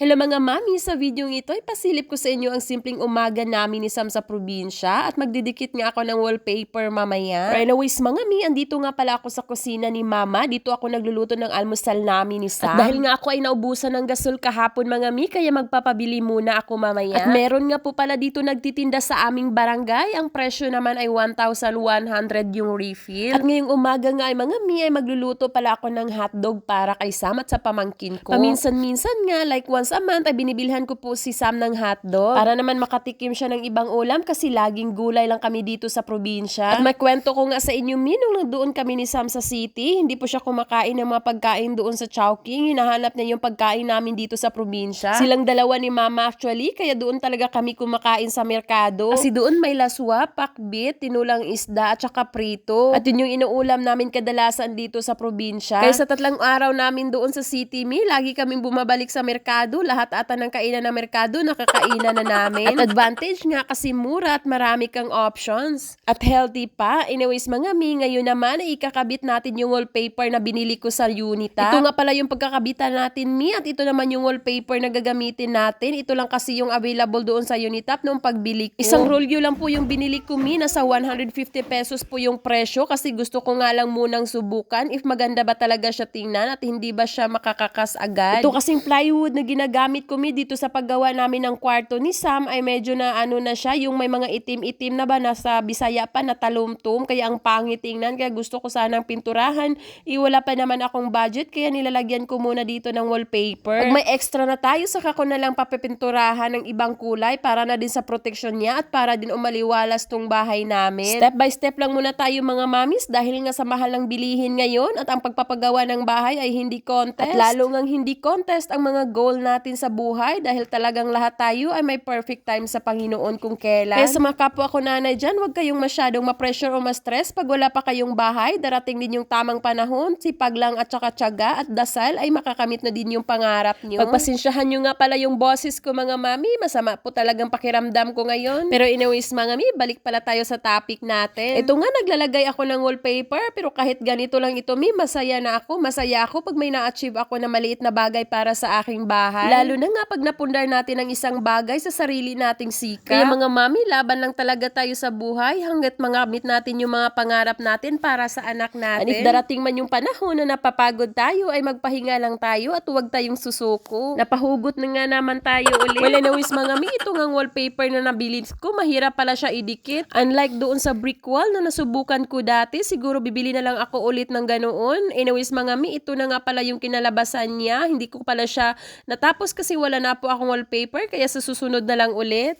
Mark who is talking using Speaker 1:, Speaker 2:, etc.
Speaker 1: Hello mga mami, sa video ito ay pasilip ko sa inyo ang simpleng umaga namin ni Sam sa probinsya at magdidikit nga ako ng wallpaper mamaya. Anyways mga mi, andito nga pala ako sa kusina ni mama. Dito ako nagluluto ng almusal namin ni Sam. At dahil nga ako ay naubusan ng gasol kahapon mga mi, kaya magpapabili muna ako mamaya. At meron nga po pala dito nagtitinda sa aming barangay. Ang presyo naman ay 1,100 yung refill. At ngayong umaga nga ay mga mi, ay magluluto pala ako ng hotdog para kay Sam at sa pamangkin ko. Paminsan-minsan nga, like once a month, ay binibilhan ko po si Sam ng hotdog. Para naman makatikim siya ng ibang ulam kasi laging gulay lang kami dito sa probinsya. At may kwento ko nga sa inyo, Min, nung doon kami ni Sam sa city, hindi po siya kumakain ng mga pagkain doon sa Chowking. Hinahanap niya yung pagkain namin dito sa probinsya. Silang dalawa ni Mama actually, kaya doon talaga kami kumakain sa merkado. Kasi doon may laswa, pakbit, tinulang isda, at saka prito. At yun yung inuulam namin kadalasan dito sa probinsya. Kaya sa tatlong araw namin doon sa city, Mi, lagi kaming bumabalik sa merkado. Lahat ata ng kainan ng merkado, nakakainan na namin. At advantage nga kasi mura at marami kang options. At healthy pa. Anyways, mga Mi, ngayon naman ay ikakabit natin yung wallpaper na binili ko sa Unita. Ito nga pala yung pagkakabitan natin, Mi. At ito naman yung wallpaper na gagamitin natin. Ito lang kasi yung available doon sa Unitap noong pagbili ko. Isang rolyo lang po yung binili ko, Mi. Nasa 150 pesos po yung presyo kasi gusto ko nga lang munang subukan if maganda ba talaga siya tingnan at hindi ba siya makakakas agad. Ito kasing plywood na ginagamit ko, Mi, dito sa paggawa namin ng kwarto ni Sam ay medyo na ano na siya, yung may mga itim-itim na ba nasa Bisaya pa na talumtum kaya ang pangit tingnan kaya gusto ko sanang pinturahan. Iwala pa naman akong budget kaya nilalagyan ko muna dito ng wallpaper. Pag may extra na tayo, saka ko na lang papipinturahan ng ibang kulay para na din sa protection niya at para din umaliwalas tong bahay namin. Step by step lang muna tayo mga mamis dahil nga sa mahal ng bilihin ngayon at ang pagpapagawa ng bahay ay hindi contest. At lalo ngang hindi contest ang mga goal natin sa buhay dahil talagang lahat tayo ay may perfect time sa Panginoon kung kailan. Kaya sa mga kapwa ko nanay dyan, huwag kayong masyadong ma-pressure o ma-stress pag wala pa kayong bahay. Darating din yung tamang panahon, sipag lang at saka tiyaga at dasal ay makakamit na din yung pangarap nyo. Pagpasensyahan nyo nga pala yung bosses ko mga mami, masama po talagang pakiramdam ko ngayon. Pero anyways mga mi, balik pala tayo sa topic natin. Ito nga, naglalagay ako ng wallpaper pero kahit ganito lang ito mi, masaya na ako. Masaya ako pag may na-achieve ako na maliit na bagay para sa aking bahay. Lalo na nga pag napundar natin ang isang bagay sa sarili nating sika. Kaya mga mami, laban lang talaga tayo sa buhay hanggat mangamit natin yung mga pangarap natin para sa anak natin. And if darating man yung panahon na napapagod tayo, ay magpahinga lang tayo at huwag tayong susuko. Napahugot na nga naman tayo ulit. Well, anyways mga mi, ito nga wallpaper na nabili ko, mahirap pala siya idikit. Unlike doon sa brick wall na nasubukan ko dati, siguro bibili na lang ako ulit ng ganoon. Anyways mga mi, ito na nga pala yung kinalabasan niya. Hindi ko pala siya natapos kasi wala na po akong wallpaper, kaya sa susunod na lang ulit.